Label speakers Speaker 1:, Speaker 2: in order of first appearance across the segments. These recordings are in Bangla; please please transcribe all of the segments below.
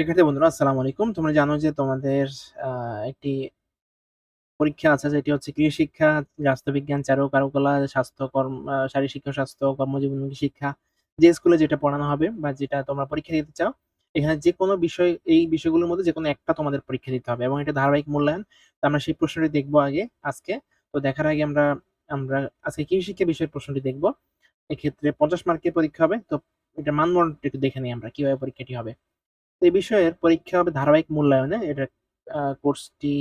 Speaker 1: শিক্ষার্থী বন্ধুরা আসসালামু আলাইকুম। তোমরা জানো যে তোমাদের একটি পরীক্ষা আছে যেটি হচ্ছে কৃষি শিক্ষা, রাষ্ট্রবিজ্ঞান, চারু কারুকলা, স্বাস্থ্য কর্ম আ শারীরশিক্ষা, স্বাস্থ্য, কর্মজীবনমুখী শিক্ষা। যে স্কুলে যেটা পড়ানো হবে বা যেটা তোমরা পরীক্ষা দিতে চাও, এখানে যেকোনো বিষয় এই বিষয়গুলোর মধ্যে যেকোনো একটা তোমাদের পরীক্ষা দিতে হবে এবং এটা ধারাবাহিক মূল্যায়ন। তো আমরা সেই প্রশ্নটি দেখব আগে আজকে। তো দেখার আগে আমরা আমরা আজকে কৃষি শিক্ষা বিষয়ের প্রশ্নটি দেখব। এক্ষেত্রে ৫০ মার্কের পরীক্ষা হবে। তো এটা মানদণ্ডটা একটু দেখে নিই আমরা কীভাবে পরীক্ষাটি হবে। এই বিষয়ের পরীক্ষা হবে ধারাবাহিক মূল্যায়নে। এটা কোর্সটি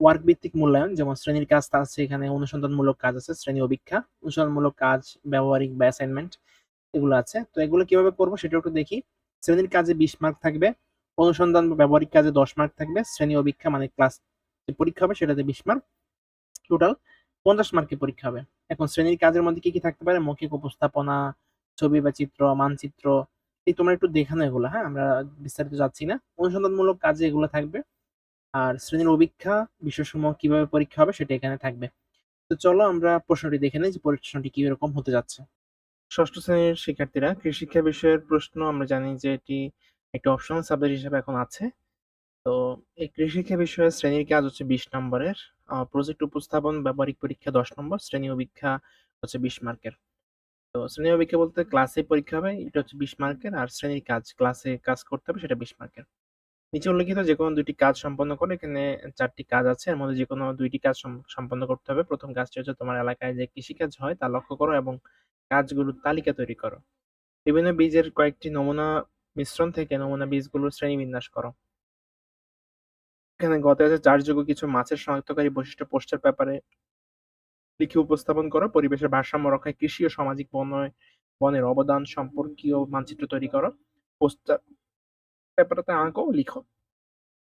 Speaker 1: ওয়ার্ক ভিত্তিক মূল্যায়ন যেমন শ্রেণির কাজ তা আছে এখানে অনুসন্ধানমূলক কাজ আছে, শ্রেণি অভীক্ষা, অনুসন্ধানমূলক কাজ, ব্যবহারিক বা অ্যাসাইনমেন্ট এগুলো আছে। তো এগুলো কীভাবে করব সেটাও একটু দেখি। শ্রেণির কাজে ২০ মার্ক থাকবে, অনুসন্ধান বা ব্যবহারিক কাজে ১০ মার্ক থাকবে, শ্রেণি অভীক্ষা মানে ক্লাস যে পরীক্ষা হবে সেটাতে ২০ মার্ক। টোটাল ৫০ মার্কের পরীক্ষা হবে। এখন শ্রেণির কাজের মধ্যে কি, কি থাকতে পারে? মৌখিক উপস্থাপনা, ছবি বা চিত্র, মানচিত্র এই তোমরা একটু দেখে এগুলো, হ্যাঁ? আমরা বিস্তারিত যাচ্ছি না। অনুসন্ধানমূলক কাজে এগুলো থাকবে। আর শ্রেণির অভীক্ষা বিষয়সমূহ কীভাবে পরীক্ষা হবে সেটা এখানে থাকবে। তো চলো আমরা প্রশ্নটি দেখে নেই যে প্রশ্নটি কীরকম হতে যাচ্ছে। ষষ্ঠ শ্রেণির শিক্ষার্থীরা কৃষি শিক্ষা বিষয়ের প্রশ্ন আমরা জানি যে এটি একটি অপশনাল সাবজেক্ট হিসেবে এখন আছে। তো এই কৃষি শিক্ষা বিষয়ে শ্রেণির কাজ হচ্ছে ২০ নম্বরের। প্রজেক্ট উপস্থাপন ব্যবহারিক পরীক্ষা ১০ নম্বর, শ্রেণি অভীক্ষা হচ্ছে ২০ মার্কের। তো শ্রেণি অভীক্ষা বলতে ক্লাসে পরীক্ষা হবে, এটা হচ্ছে ২০ মার্কের আর শ্রেণির কাজ ক্লাসে কাজ করতে হবে সেটা ২০ মার্কের। নিচে উল্লেখিত যেকোনো ২ টি কাজ সম্পন্ন করো। এখানে ৪ টি কাজ আছে। এর মধ্যে যেকোনো ২ টি কাজ সম্পন্ন করতে হবে। ১ম কাজটি হচ্ছে তোমার এলাকায় যে কৃষিকাজ হয় তা লক্ষ্য করো এবং কাজগুলোর তালিকা তৈরি করো। বিভিন্ন বীজের কয়েকটি নমুনা মিশ্রণ থেকে নমুনা বীজগুলোর শ্রেণি বিন্যাস করো। এখানে গতে আছে চাষযোগ্য কিছু মাছের শনাক্তকারী বৈশিষ্ট্য পোস্টার পেপারে লিখে উপস্থাপন করো। পরিবেশের ভারসাম্য রক্ষায় কৃষি ও সামাজিক বনয় বনের অবদান সম্পর্কীয় মানচিত্র তৈরি করো। পোস্টার পেপারটাতে আঁকো ও লিখো।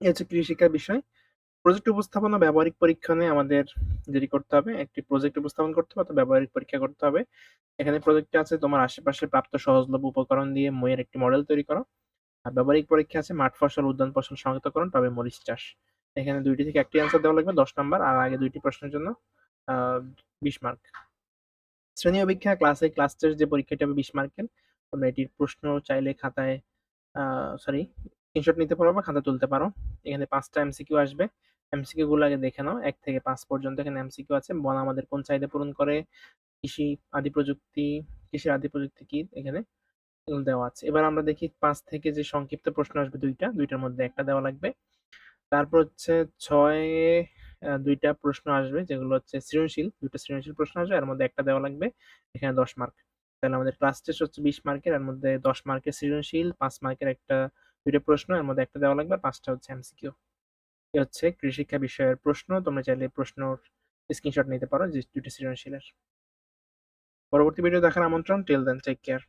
Speaker 1: এই হচ্ছে কৃষি শিক্ষার বিষয়। প্রজেক্ট উপস্থাপনা ব্যবহারিক পরীক্ষণে আমাদের যেটি করতে হবে, একটি প্রজেক্ট উপস্থাপন করতে হবে অথবা ব্যবহারিক পরীক্ষা করতে হবে। এখানে প্রজেক্টে আছে তোমার আশেপাশে প্রাপ্ত সহজলভ্য উপকরণ দিয়ে মইয়ের একটি মডেল তৈরি করো। আর ব্যবহারিক পরীক্ষা আছে মাঠ ফসল, উদ্যান ফসল শনাক্তকরণ পাবে মরিচ চাষ। এখানে দুইটি থেকে ১ টি অ্যান্সার দেওয়া লাগবে দশ নম্বর আর আগে দুইটি প্রশ্নের জন্য ২০ মার্ক। শ্রেণি অভীক্ষা ক্লাসে ক্লাস যে পরীক্ষাটি হবে ২০ মার্কের। তোমরা এটির প্রশ্ন চাইলে খাতায় সরি স্ক্রিনশট নিতে পারো বা খাতা তুলতে পারো। এখানে ৫ টা এমসিকিউ আসবে। এমসিকিউ গুলো আগে দেখে নাও। এক থেকে পাঁচ পর্যন্ত এখানে এমসিকিউ আছে। বন আমাদের কোন চাহিদা পূরণ করে? কৃষি আদি প্রযুক্তি, কৃষির আদি প্রযুক্তি কি? এখানে দেওয়া আছে। এবার আমরা দেখি পাঁচ থেকে যে সংক্ষিপ্ত প্রশ্ন আসবে দুইটা দুইটার মধ্যে একটা দেওয়া লাগবে। তারপর হচ্ছে ৬ এ আ ২ টা প্রশ্ন আসবে যেগুলো হচ্ছে সৃজনশীল। ২ টা সৃজনশীল প্রশ্ন আসবে। এর মধ্যে একটা দেওয়া লাগবে। এখানে ১০ মার্ক। তাহলে আমাদের ক্লাস টেস্ট হচ্ছে ২০ মার্কের। এর মধ্যে ১০ মার্কের সৃজনশীল, ৫ মার্কের একটা দুইটা প্রশ্ন। এর মধ্যে একটা দেওয়া লাগবে আর ৫ টা হচ্ছে এমসিকিউ। এই হচ্ছে কৃষি শিক্ষা বিষয়ের প্রশ্ন। তোমরা চাইলে প্রশ্নর স্ক্রিনশট নিতে পারো যে ২ টা সৃজনশীলের। পরবর্তী ভিডিও দেখার আমন্ত্রণ। Till then take care.